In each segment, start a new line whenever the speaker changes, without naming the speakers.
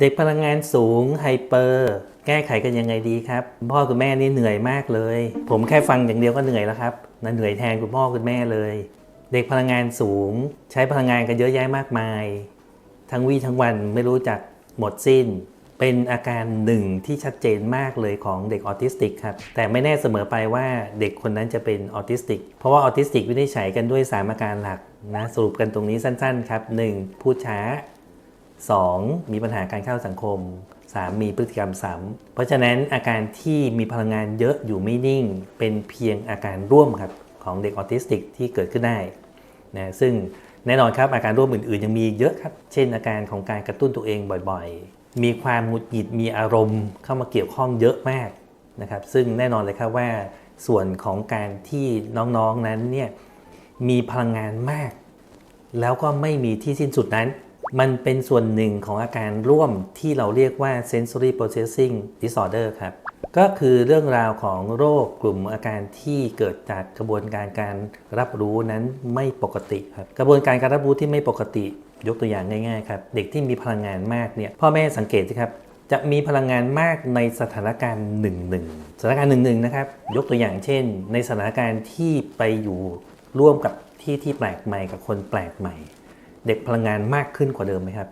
เด็กพลังงานสูงไฮเปอร์แก้ไขกันยังไงดีครับคุณพ่อคุณแม่นี่เหนื่อยมากเลย ผมแค่ฟังอย่างเดียวก็เหนื่อยแล้วครับนั่นเหนื่อยแทนคุณพ่อคุณแม่เลย เด็กพลังงานสูง ใช้พลังงานกันเยอะแยะมากมาย ทั้งวี่ทั้งวันไม่รู้จักหมดสิ้น เป็นอาการหนึ่งที่ชัดเจนมากเลยของเด็กออทิสติกครับ แต่ไม่แน่เสมอไปว่าเด็กคนนั้นจะเป็นออทิสติก เพราะว่าออทิสติกวินิจฉัยกันด้วย 3 อาการหลักนะสรุปกันตรงนี้สั้นๆ ครับ 1. พูดช้า 2. มีปัญหาการเข้าสังคม 3. มีพฤติกรรมซ้ำเพราะฉะนั้นอาการที่มีพลังงานเยอะอยู่ไม่นิ่ง เป็นเพียงอาการร่วมครับของเด็กออทิสติกที่เกิดขึ้นได้นะซึ่งแน่นอนครับอาการร่วมอื่นๆ ยังมีเยอะครับ เช่นอาการของการกระตุ้นตัวเองบ่อยๆ มีความหงุดหงิดมีอารมณ์เข้ามาเกี่ยวข้องเยอะมากนะครับ ซึ่งแน่นอนเลยครับว่าส่วนของการที่น้องๆนั้นเนี่ยมีพลังงานมาก แล้วก็ไม่มีที่สิ้นสุดนั้น มันเป็นส่วนหนึ่งของอาการร่วมที่เราเรียกว่า sensory processing disorder ครับ ก็คือเรื่องราวของโรคกลุ่มอาการที่เกิดจากกระบวนการการรับรู้นั้นไม่ปกติครับ กระบวนการการรับรู้ที่ไม่ปกติ ยกตัวอย่างง่ายๆครับ เด็กที่มีพลังงานมากเนี่ย พ่อแม่สังเกตสิครับ จะมีพลังงานมากในสถานการณ์หนึ่งหนึ่งสถานการณ์หนึ่งหนึ่งนะครับ ยกตัวอย่างเช่น ในสถานการณ์ที่ไปอยู่ร่วมกับที่ที่แปลกใหม่กับคนแปลกใหม่ เด็กพลังงานมากขึ้นกว่าเดิมไหมครับ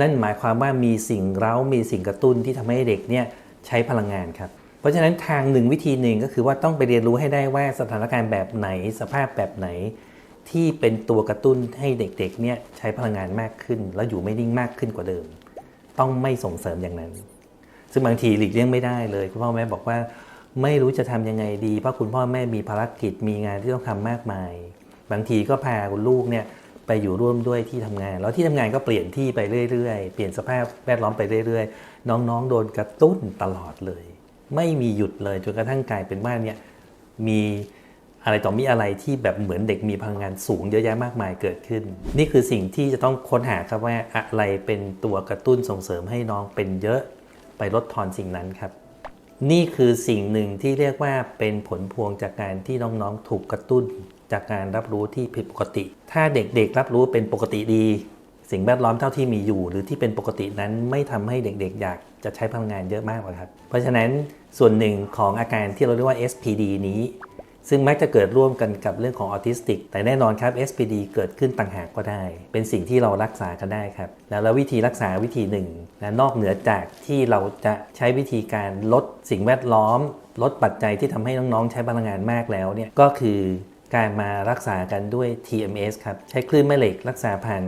นั่นหมายความว่ามีสิ่งเร้ามีสิ่งกระตุ้นที่ทำให้เด็กเนี่ยใช้พลังงานครับเพราะฉะนั้นทางหนึ่งวิธีหนึ่งก็คือว่าต้องไปเรียนรู้ให้ได้ว่าสถานการณ์แบบไหนสภาพแบบไหน ที่เป็นตัวกระตุ้นให้เด็กๆเนี่ยใช้พลังงานมากขึ้น แล้วอยู่ไม่นิ่งมากขึ้นกว่าเดิม ต้องไม่ส่งเสริมอย่างนั้น ซึ่งบางทีหลีกเลี่ยงไม่ได้เลยคุณพ่อแม่บอกว่าไม่รู้จะทำยังไงดี เพราะคุณพ่อแม่มีภารกิจมีงานที่ต้องทำมากมาย บางทีก็พาคุณลูกเนี่ย ไปอยู่ร่วมด้วยที่ทำงาน แล้วที่ทำงานก็เปลี่ยนที่ไปเรื่อยๆ เปลี่ยนสภาพแวดล้อมไปเรื่อยๆ น้องๆ โดนกระตุ้นตลอดเลย ไม่มีหยุดเลยจนกระทั่งกลายเป็นว่าเนี่ยมีอะไรต่อมีอะไรที่แบบเหมือนเด็กมีพลังงานสูงเยอะแยะมากมายเกิดขึ้น นี่คือสิ่งที่จะต้องค้นหาครับว่าอะไรเป็นตัวกระตุ้นส่งเสริมให้น้องเป็นเยอะไปลดทอนสิ่งนั้นครับ นี่คือสิ่งหนึ่งที่เรียกว่าเป็นผลพวงจากการที่น้องๆถูกกระตุ้น จากการรับรู้ที่ผิดปกติ ถ้าเด็กๆรับรู้เป็นปกติดี สิ่งแวดล้อมเท่าที่มีอยู่ หรือที่เป็นปกตินั้นไม่ทำให้เด็กๆ อยากจะใช้พลังงานเยอะมากหรอกครับ เพราะฉะนั้นส่วนหนึ่งของอาการที่เราเรียกว่า SPD นี้ ซึ่งมักจะเกิดร่วมกันกับเรื่องของออทิสติก แต่แน่นอนครับ SPD เกิดขึ้นต่างหากก็ได้ เป็นสิ่งที่เรารักษากันได้ครับ แล้วแล้ววิธีรักษาวิธีหนึ่งนะนอกเหนือจากที่เราจะใช้วิธีการลดสิ่งแวดล้อมลดปัจจัยที่ทำให้น้องๆใช้พลังงานมากแล้วเนี่ยก็คือ การมารักษากันด้วย TMS ครับ ใช้คลื่นแม่เหล็กรักษาผ่าน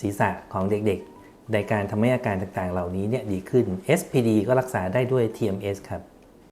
ศีรษะของเด็กๆ ในการทำให้อาการต่างๆ เหล่านี้เนี่ยดีขึ้น SPD ก็รักษาได้ด้วย TMS ครับ